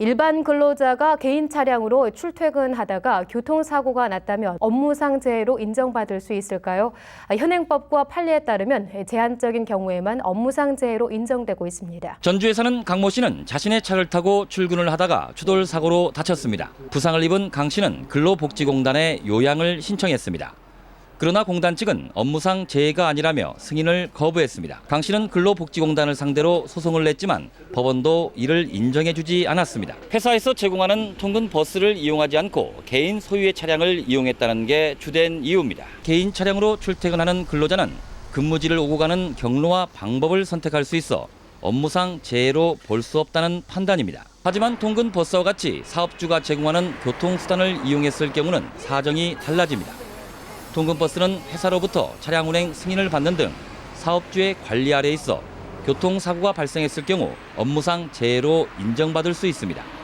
일반 근로자가 개인 차량으로 출퇴근하다가 교통사고가 났다면 업무상 재해로 인정받을 수 있을까요? 아, 현행법과 판례에 따르면 제한적인 경우에만 업무상 재해로 인정되고 있습니다. 전주에서는 강모 씨는 자신의 차를 타고 출근을 하다가 추돌 사고로 다쳤습니다. 부상을 입은 강 씨는 근로복지공단에 요양을 신청했습니다. 그러나 공단 측은 업무상 재해가 아니라며 승인을 거부했습니다. 강 씨는 근로복지공단을 상대로 소송을 냈지만 법원도 이를 인정해주지 않았습니다. 회사에서 제공하는 통근 버스를 이용하지 않고 개인 소유의 차량을 이용했다는 게 주된 이유입니다. 개인 차량으로 출퇴근하는 근로자는 근무지를 오고 가는 경로와 방법을 선택할 수 있어 업무상 재해로 볼 수 없다는 판단입니다. 하지만 통근 버스와 같이 사업주가 제공하는 교통수단을 이용했을 경우는 사정이 달라집니다. 통근버스는 회사로부터 차량 운행 승인을 받는 등 사업주의 관리 아래 있어 교통사고가 발생했을 경우 업무상 재해로 인정받을 수 있습니다.